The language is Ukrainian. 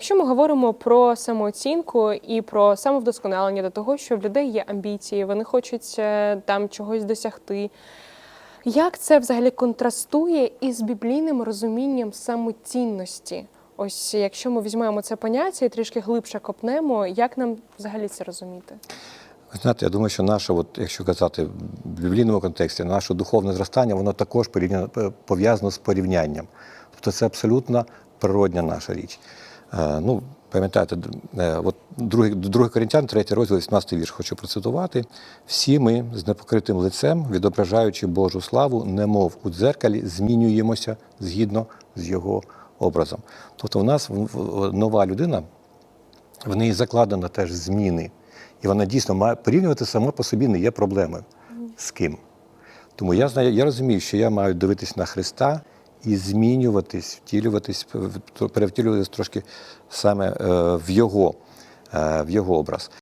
Якщо ми говоримо про самооцінку і про самовдосконалення до того, що в людей є амбіції, вони хочуть е, там чогось досягти. Як це взагалі контрастує із біблійним розумінням самоцінності? Ось якщо ми візьмемо це поняття і трішки глибше копнемо, як нам взагалі це розуміти? Ви знаєте, я думаю, що наше, от, якщо казати в біблійному контексті, наше духовне зростання, воно також е, пов'язано з порівнянням. Тобто це абсолютно природня наша річ. Е, ну, пам'ятаєте, е, от другий, другий Коринтян, третій розділ, 18 вірш, хочу процитувати. Всі ми з непокритим лицем, відображаючи Божу славу, немов у дзеркалі, змінюємося згідно з його образом. Тобто, в нас нова людина, в неї закладено теж зміни. І вона дійсно має порівнювати само по собі не є проблемою. З ким? Тому я знаю, я розумію, що я маю дивитись на Христа і змінюватись, втілюватись, перевтілюватись трошки саме е, в Його, е, в Його образ.